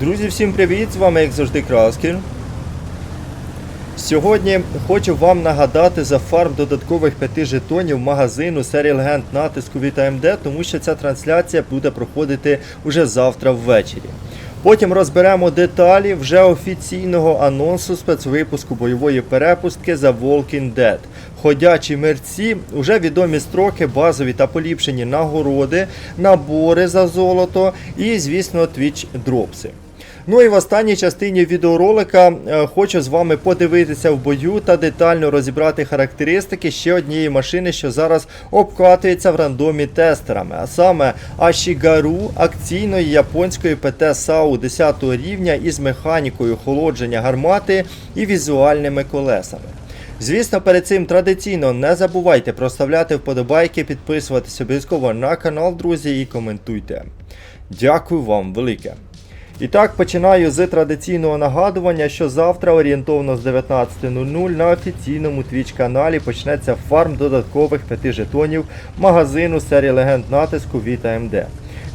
Друзі, всім привіт! З вами, як завжди, Краскін. Сьогодні хочу вам нагадати за фарм додаткових 5 жетонів магазину серії Легенд натиску від AMD, тому що ця трансляція буде проходити уже завтра ввечері. Потім розберемо деталі вже офіційного анонсу спецвипуску бойової перепустки за Walking Dead. Ходячі мерці, вже відомі строки, базові та поліпшені нагороди, набори за золото і, звісно, Twitch дропси. Ну і в останній частині відеоролика е, хочу з вами подивитися в бою та детально розібрати характеристики ще однієї машини, що зараз обкатується в рандомі тестерами, а саме Ashigaru акційної японської ПТ САУ 10 рівня із механікою охолодження гармати і візуальними колесами. Звісно, перед цим традиційно не забувайте проставляти вподобайки, підписуватись обов'язково на канал, друзі, і коментуйте. Дякую вам велике. І так, починаю з традиційного нагадування, що завтра орієнтовно з 19.00 на офіційному Twitch каналі почнеться фарм додаткових 5 жетонів магазину серії легенд натиску від AMD.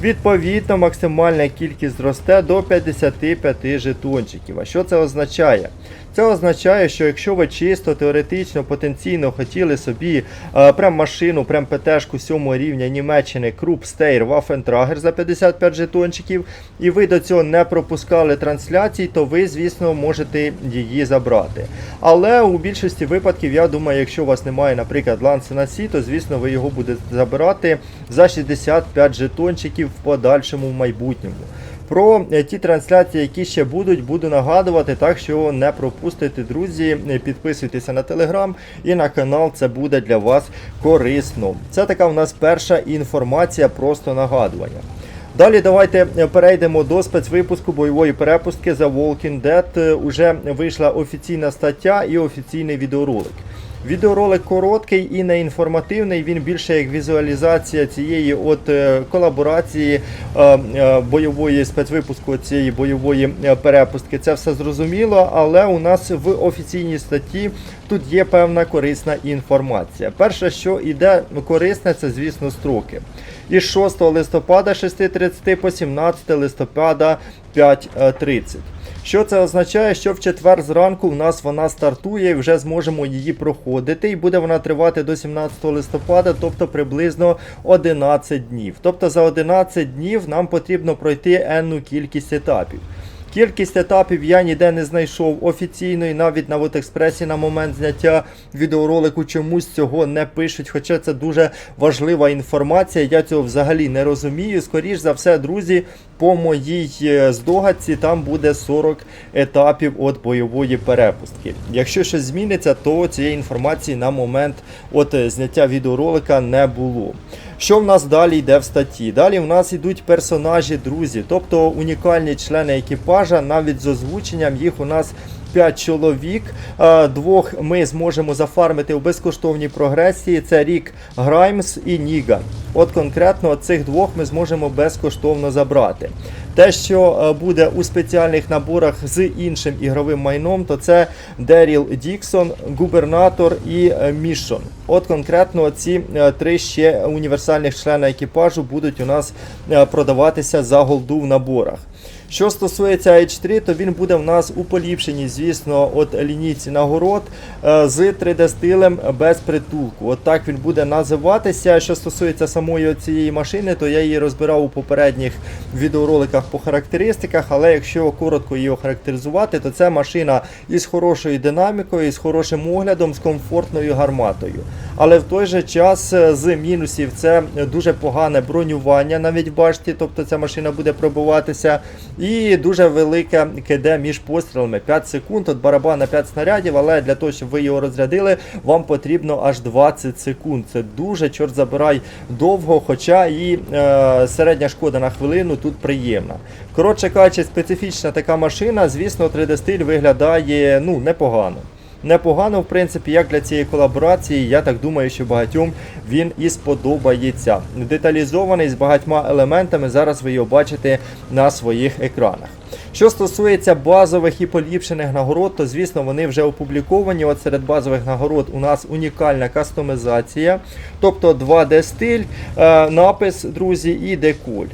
Відповідно, максимальна кількість зросте до 55 жетончиків. А що це означає? Це означає, що якщо ви чисто теоретично потенційно хотіли собі е, прям машину, прям ПТшку 7 рівня Німеччини Krupp Steyr Waffentrager за 55 жетончиків, і ви до цього не пропускали трансляцій, то ви, звісно, можете її забрати. Але у більшості випадків, я думаю, якщо у вас немає, наприклад, ланси на сі, то звісно ви його будете забирати за 65 жетончиків в подальшому в майбутньому. Про е, ті трансляції, які ще будуть, буду нагадувати, так що не пропустите, друзі. Е, Підписуйтеся на телеграм і на канал, це буде для вас корисно. Це така в нас перша інформація, просто нагадування. Далі давайте е, перейдемо до спецвипуску бойової перепустки за Walking Dead. Е, Уже вийшла офіційна стаття і офіційний відеоролик. Відеоролик короткий і неінформативний. Він більше як візуалізація цієї от е, колаборації е, е, бойової спецвипуску цієї бойової перепустки. Це все зрозуміло, але у нас в офіційній статті тут є певна корисна інформація. Перше, що іде корисне, це звісно строки. Із 6 листопада 6.30 по 17 листопада 5.30. Що це означає? Що в четвер зранку в нас вона стартує і вже зможемо її проходити. І буде вона тривати до 17 листопада, тобто приблизно 11 днів. Тобто за 11 днів нам потрібно пройти енну кількість етапів. Кількість етапів я ніде не знайшов офіційної, навіть на Вотекспресі на момент зняття відеоролику чомусь цього не пишуть. Хоча це дуже важлива інформація. Я цього взагалі не розумію. Скоріш за все, друзі, по моїй е, здогадці там буде 40 етапів от бойової перепустки. Якщо щось зміниться, то цієї інформації на момент от е, зняття відеоролика не було. Що в нас далі йде в статті? Далі в нас йдуть персонажі, друзі, тобто унікальні члени екіпажа, навіть з озвученням їх у нас 5 чоловік. Е, Двох ми зможемо зафармити у безкоштовній прогресії. Це Рік Граймс і Ніган. От конкретно цих двох ми зможемо безкоштовно забрати. Те, що е, буде у спеціальних наборах з іншим ігровим майном, то це Деріл Діксон, губернатор і е, Мішон. От конкретно ці три ще універсальних члена екіпажу будуть у нас продаватися за голду в наборах. Що стосується H3, то він буде в нас у поліпшенні, звісно, от лінійці нагород е, з 3D-стилем без притулку. От так він буде називатися. Що стосується самої цієї машини, то я її розбирав у попередніх відеороликах по характеристиках, але якщо коротко її охарактеризувати, то це машина із хорошою динамікою, з хорошим оглядом, з комфортною гарматою. Але в той же час е, з мінусів це дуже погане бронювання навіть башті, тобто ця машина буде пробиватися. І дуже велике КД між пострілами 5 секунд, от барабан на 5 снарядів, але для того, щоб ви його розрядили, вам потрібно аж 20 секунд. Це дуже, чорт забирай, довго, хоча і е, середня шкода на хвилину тут приємна. Коротше кажучи, специфічна така машина, звісно, 3D-стиль виглядає ну, непогано. Непогано, в принципі, як для цієї колаборації, я так думаю, що багатьом він і сподобається. Деталізований з багатьма елементами, зараз ви його бачите на своїх екранах. Що стосується базових і поліпшених нагород, то звісно вони вже опубліковані. От серед базових нагород у нас унікальна кастомізація, тобто 2D стиль, е, напис, друзі, і деколь.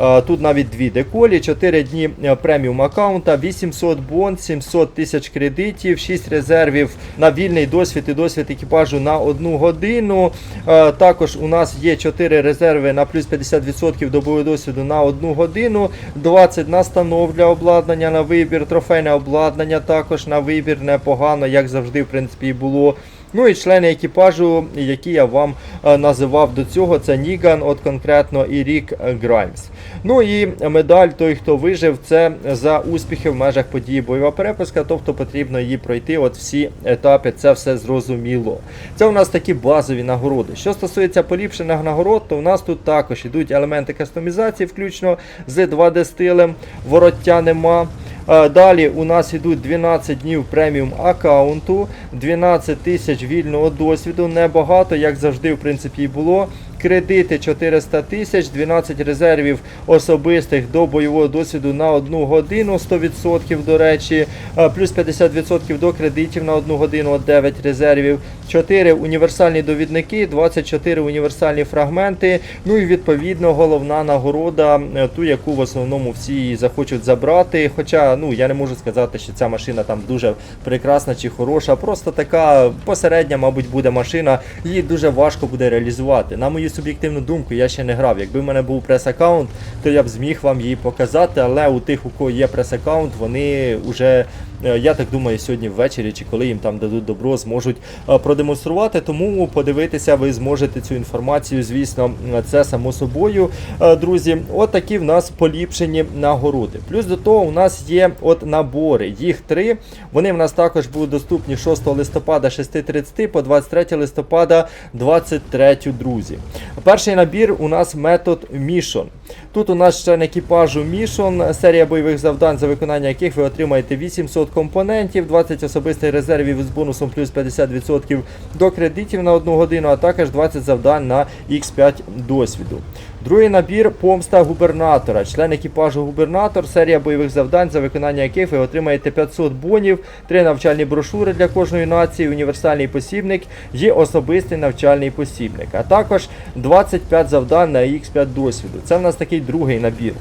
Е, Тут навіть дві деколі, 4 дні е, преміум аккаунта, 800 бон, 700 тисяч кредитів, 6 резервів на вільний досвід і досвід екіпажу на одну годину. Е, Також у нас є 4 резерви на плюс 50% добового досвіду на одну годину, 20 настанов для обладнання на вибір, трофейне обладнання також на вибір непогано, як завжди, в принципі, і було. Ну і члени екіпажу, які я вам е, називав до цього, це Ніган, от конкретно і Рік е, Граймс. Ну і медаль той, хто вижив, це за успіхи в межах події бойова переписка, тобто потрібно її пройти. От всі етапи, це все зрозуміло. Це у нас такі базові нагороди. Що стосується поліпшених нагород, то у нас тут також йдуть елементи кастомізації, включно з 2D стилем, вороття нема. Далі у нас йдуть 12 днів преміум аккаунту, 12 тисяч вільного досвіду, небагато, як завжди, в принципі, і було. Кредити 400 тисяч, 12 резервів особистих до бойового досвіду на одну годину, 100% до речі, плюс 50% до кредитів на одну годину, 9 резервів, 4 універсальні довідники, 24 універсальні фрагменти. Ну і відповідно головна нагорода, е, ту, яку в основному всі захочуть забрати. Хоча ну я не можу сказати, що ця машина там дуже прекрасна чи хороша, просто така посередня, мабуть, буде машина. Її дуже важко буде реалізувати. На мою суб'єктивну думку, я ще не грав. Якби в мене був прес-аккаунт, то я б зміг вам її показати. Але у тих, у кого є прес-аккаунт, вони вже, я так думаю, сьогодні ввечері чи коли їм там дадуть добро, зможуть е, продемонструвати. Тому подивитися ви зможете цю інформацію, звісно, е, це само собою. Е, Друзі, от такі в нас поліпшені нагороди. Плюс до того, у нас є от набори. Їх три. Вони в нас також будуть доступні 6 листопада 6.30 по 23 листопада 23, друзі. Перший набір у нас метод Mission. Тут у нас член екіпажу Mission, серія бойових завдань, за виконання яких ви отримаєте 800 компонентів, 20 особистих резервів з бонусом плюс 50% до кредитів на одну годину, а також 20 завдань на X5 досвіду. Другий набір помста губернатора. Член екіпажу губернатор, серія бойових завдань, за виконання яких ви отримаєте 500 бонів, 3 навчальні брошури для кожної нації, універсальний посібник і особистий навчальний посібник. А також 25 завдань на X5 досвіду. Це в нас такий другий набір.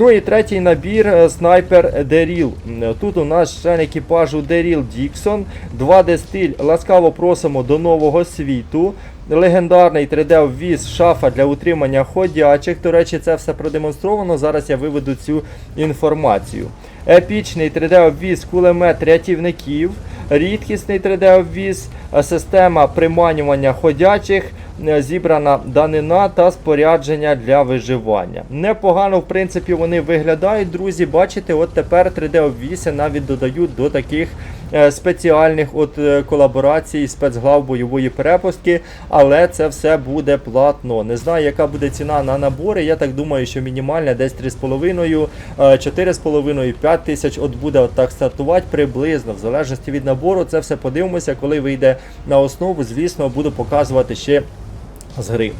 Ну і третій набір е, снайпер Деріл. Тут у нас член екіпажу Деріл Діксон, 2D стиль. Ласкаво просимо до нового світу. Легендарний 3D-ввіз шафа для утримання ходячих. До речі, це все продемонстровано. Зараз я виведу цю інформацію. Епічний 3D-обвіз кулемет рятівників, рідкісний 3D-обвіз, е, система приманювання ходячих, е, зібрана данина та спорядження для виживання. Непогано, в принципі, вони виглядають, друзі. Бачите, от тепер 3D-обвіси навіть додають до таких е, спеціальних от колаборацій спецглав бойової перепустки, але це все буде платно. Не знаю, яка буде ціна на набори. Я так думаю, що мінімальна десь 3,5, е, 4,5, 5 тисяч. От буде от так стартувати приблизно, в залежності від набору. Це все подивимося, коли вийде на основу. Звісно, буду показувати ще з гри.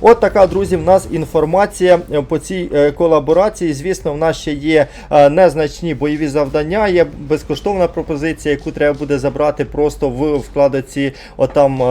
От така, друзі, в нас інформація е, по цій е, колаборації. Звісно, в нас ще є е, незначні бойові завдання, є безкоштовна пропозиція, яку треба буде забрати просто в вкладоці отам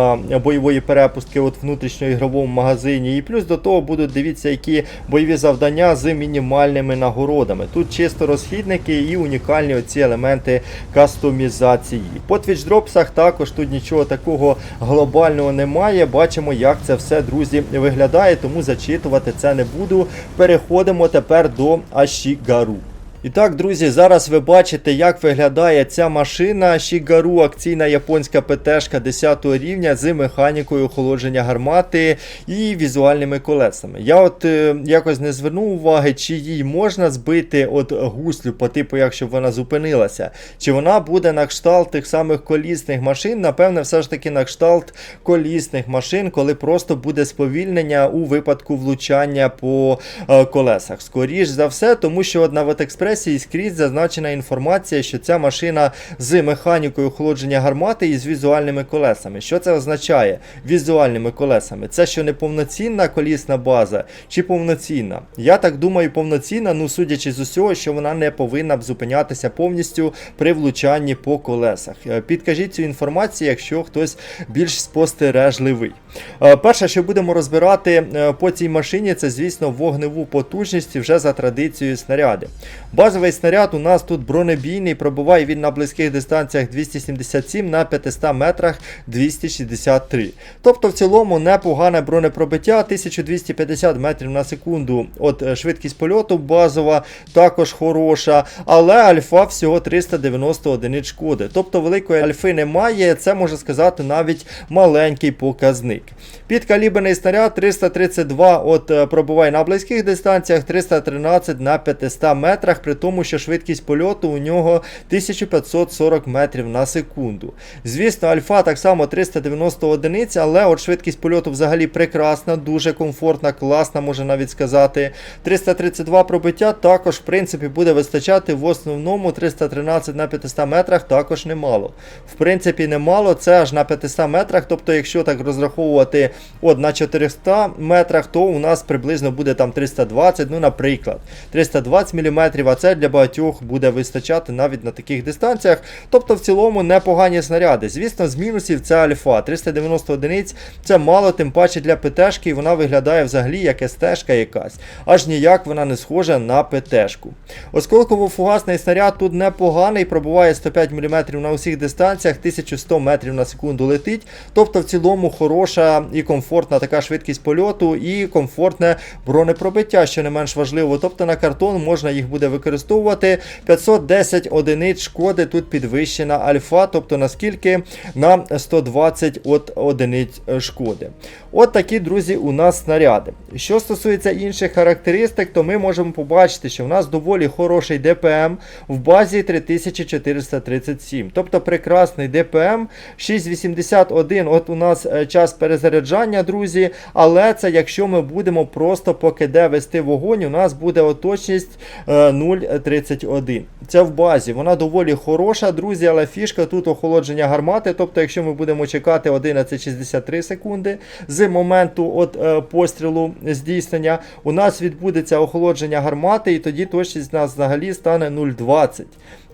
бойової перепустки от внутрішньоігровому магазині. І плюс до того будуть дивіться, які бойові завдання з мінімальними нагородами. Тут чисто розхідники і унікальні оці елементи кастомізації. По твічдропсах також тут нічого такого глобального немає. Бачимо, як це все, друзі, виглядає, тому зачитувати це не буду. Переходимо тепер до Ашігару. І так, друзі, зараз ви бачите, як виглядає ця машина Shigaru, акційна японська ПТшка 10 рівня з механікою охолодження гармати і візуальними колесами. Я от е, якось не звернув уваги, чи їй можна збити от гуслю по типу, якщо вона зупинилася, чи вона буде на кшталт тих самих колісних машин. Напевне, все ж таки на кшталт колісних машин, коли просто буде сповільнення у випадку влучання по е, колесах. Скоріш за все, тому що от на Ветекспресі колесі і скрізь зазначена інформація, що ця машина з механікою охолодження гармати і з візуальними колесами. Що це означає? Візуальними колесами. Це що не повноцінна колісна база чи повноцінна? Я так думаю, повноцінна, ну судячи з усього, що вона не повинна б зупинятися повністю при влучанні по колесах. Е, Підкажіть цю інформацію, якщо хтось більш спостережливий. Е, Перше, що будемо розбирати е, по цій машині, це, звісно, вогневу потужність вже за традицією снаряди. Базовий снаряд у нас тут бронебійний, пробуває він на близьких дистанціях 277, на 500 метрах 263. Тобто, в цілому непогане бронепробиття 1250 метрів на секунду. От е, швидкість польоту базова також хороша, але альфа всього 390 одиниць шкоди. Тобто великої альфи немає, це може сказати навіть маленький показник. Підкаліберний снаряд 332 от е, пробуває на близьких дистанціях, 313 на 500 метрах, при тому, що швидкість польоту у нього 1540 метрів на секунду. Звісно, альфа так само 390 одиниць, але от швидкість польоту взагалі прекрасна, дуже комфортна, класна, можна навіть сказати. 332 пробиття також, в принципі, буде вистачати в основному 313 на 500 метрах також немало. В принципі, немало, це аж на 500 метрах. Тобто, якщо так розраховувати от на 400 метрах, то у нас приблизно буде там 320, ну, наприклад, 320 мм, а це для багатьох буде вистачати навіть на таких дистанціях. Тобто, в цілому непогані снаряди. Звісно, з мінусів це альфа. 390 одиниць це мало, тим паче для ПТшки, і вона виглядає взагалі як СТшка якась. Аж ніяк вона не схожа на ПТшку. Осколково-фугасний снаряд тут непоганий, пробуває 105 мм на усіх дистанціях, 1100 метрів на секунду летить. Тобто, в цілому хороша і комфортна така швидкість польоту, і комфортне бронепробиття, що не менш важливо. Тобто на картон можна їх буде використовувати. 510 одиниць шкоди тут підвищена альфа, тобто наскільки на 120 от одиниць шкоди. От такі, друзі, у нас снаряди. Що стосується інших характеристик, то ми можемо побачити, що в нас доволі хороший ДПМ в базі 3437. Тобто прекрасний ДПМ 681. От у нас е, час перезаряджання, друзі. Але це якщо ми будемо просто по КД вести вогонь, у нас буде оточність е, 0,31. Це в базі. Вона доволі хороша, друзі, але фішка тут охолодження гармати. Тобто, якщо ми будемо чекати 11,63 секунди з моменту от, е, пострілу здійснення, у нас відбудеться охолодження гармати, і тоді точність у нас взагалі стане 0,20.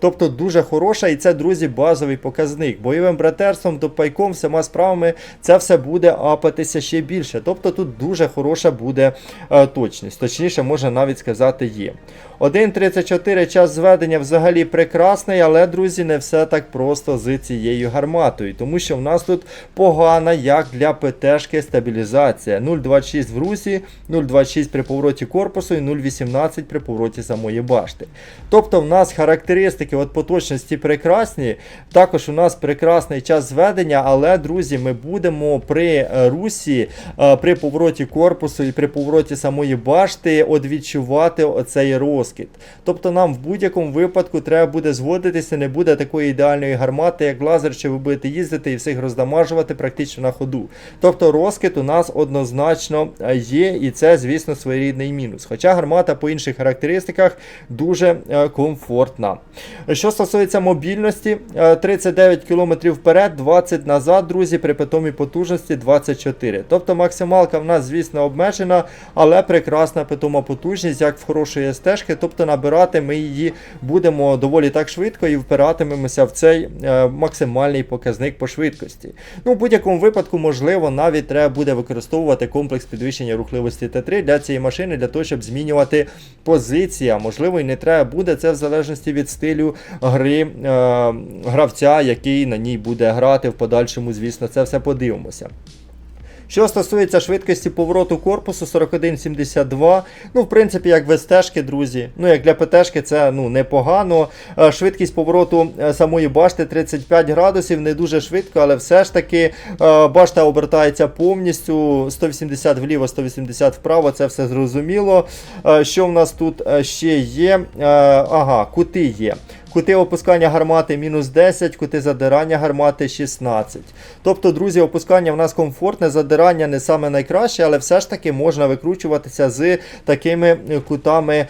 Тобто дуже хороша, і це, друзі, базовий показник. Бойовим братерством, допайком, всіма справами це все буде апатися ще більше. Тобто тут дуже хороша буде е, точність. Точніше, можна навіть сказати, є. 1.34 час зведення взагалі прекрасний, але, друзі, не все так просто з цією гарматою. Тому що в нас тут погана, як для ПТшки, стабілізація. 0,26 в русі, 0,26 при повороті корпусу і 0,18 при повороті самої башти. Тобто в нас характеристики от по точності прекрасні. Також у нас прекрасний час зведення, але, друзі, ми будемо при е, русі, е, при повороті корпусу і при повороті самої башти відчувати оцей розкид. Тобто нам в будь-якому випадку треба буде зводитися, не буде такої ідеальної гармати, як лазер, що ви будете їздити і всіх роздамажувати практично на ходу. Тобто розкид у нас однозначно е, є, і це, звісно, своєрідний мінус. Хоча гармата по інших характеристиках дуже комфортна. Що стосується мобільності, е, 39 км вперед, 20 назад, друзі, при питомій потужності 24. Тобто максималка в нас, звісно, обмежена, але прекрасна питома потужність, як в хорошої стежки. Тобто набирати ми її будемо доволі так швидко і впиратимемося в цей е, максимальний показник по швидкості. Ну, в будь-якому випадку, можливо, навіть треба буде використовувати комплекс підвищення рухливості Т3 для цієї машини, для того, щоб змінювати позиції. Можливо, і не треба буде це в залежності від стилю гри е, гравця, який на ній буде грати в подальшому, звісно, це все подивимося. Що стосується швидкості повороту корпусу 41,72, ну, в принципі, як в стежки, друзі. Ну, як для ПТшки, це ну, непогано. Е, Швидкість повороту е, самої башти 35 градусів, не дуже швидко, але все ж таки башта обертається повністю 180 вліво, 180 вправо, це все зрозуміло. Що в нас тут ще є? Ага, кути є. Кути опускання гармати мінус 10, кути задирання гармати 16. Тобто, друзі, опускання в нас комфортне, задирання не саме найкраще, але все ж таки можна викручуватися з такими кутами е,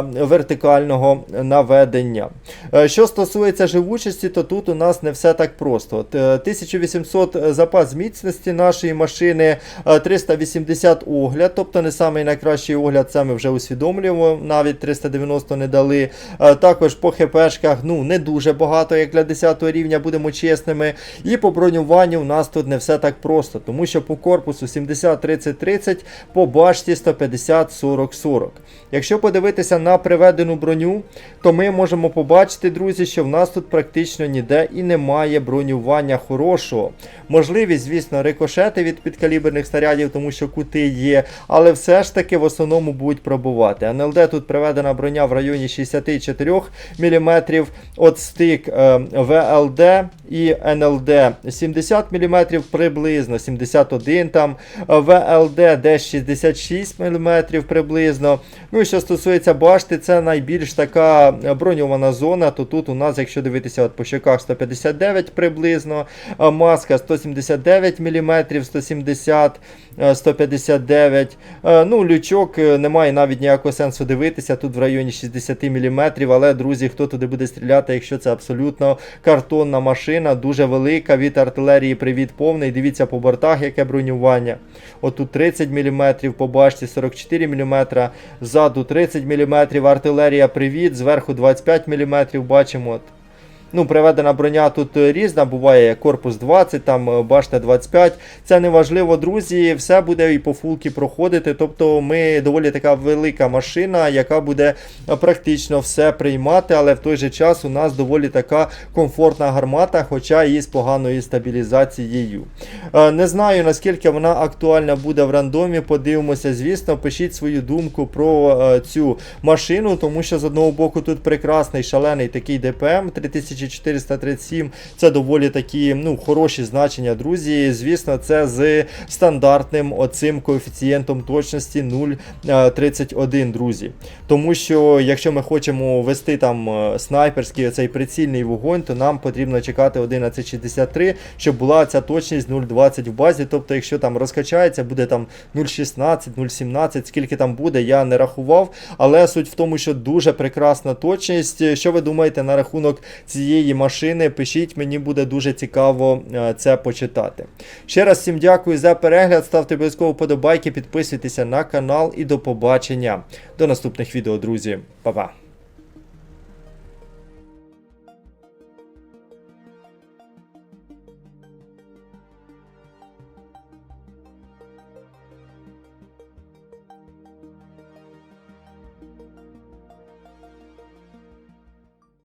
вертикального наведення. Е, Що стосується живучості, то тут у нас не все так просто. Е, 1800 запас міцності нашої машини, е, 380 огляд, тобто не самий найкращий огляд, це ми вже усвідомлюємо, навіть 390 не дали. Е, Також по хпшках ну, не дуже багато, як для 10 рівня, будемо чесними. І по бронюванню у нас тут не все так просто, тому що по корпусу 70-30-30, по башті 150-40-40. Якщо подивитися на приведену броню, то ми можемо побачити, друзі, що в нас тут практично ніде і немає бронювання хорошого. Можливість, звісно, рикошети від підкаліберних снарядів, тому що кути є, але все ж таки в основному будуть пробувати. НЛД тут приведена броня в районі 64 мм, от стик е, ВЛД і НЛД 70 мм приблизно, 71 там, ВЛД десь 66 мм приблизно. Ну і що стосується башти, це найбільш така броньована зона, то тут у нас, якщо дивитися от по щоках 159 приблизно, маска 179 мм, 170, е, 159. Е, Ну, лючок е, немає навіть ніякого сенсу дивитися, тут в районі 60 мм, але, друзі, хто туди буде стріляти, якщо це абсолютно картонна машина, дуже велика, від артилерії привід повний. Дивіться по бортах, яке бронювання. Отут 30 мм, по башті 44 мм, ззаду 30 мм, артилерія привід, зверху 25 мм, бачимо. Ну, приведена броня тут е, різна, буває корпус 20, там е, башта 25. Це не важливо, друзі. Все буде і по фулки проходити. Тобто ми доволі така велика машина, яка буде е, практично все приймати, але в той же час у нас доволі така комфортна гармата, хоча і з поганою стабілізацією. Не знаю наскільки вона актуальна буде в рандомі. Подивимося, звісно, пишіть свою думку про цю машину, тому що з одного боку тут прекрасний шалений такий ДПМ 3437. Це доволі такі ну, хороші значення, друзі. Звісно, це з стандартним оцим коефіцієнтом точності 0,31, друзі. Тому що якщо ми хочемо вести там е, снайперський оцей прицільний вогонь, то нам потрібно чекати 1163, щоб була ця точність 0,20 в базі. Тобто, якщо там розкачається, буде там 0,16, 0,17, скільки там буде, я не рахував. Але суть в тому, що дуже прекрасна точність. Що ви думаєте на рахунок цієї машини? Пишіть, мені буде дуже цікаво е, це почитати. Ще раз всім дякую за перегляд. Ставте обов'язково подобайки, підписуйтеся на канал і до побачення. До наступних відео, друзі. Па-па.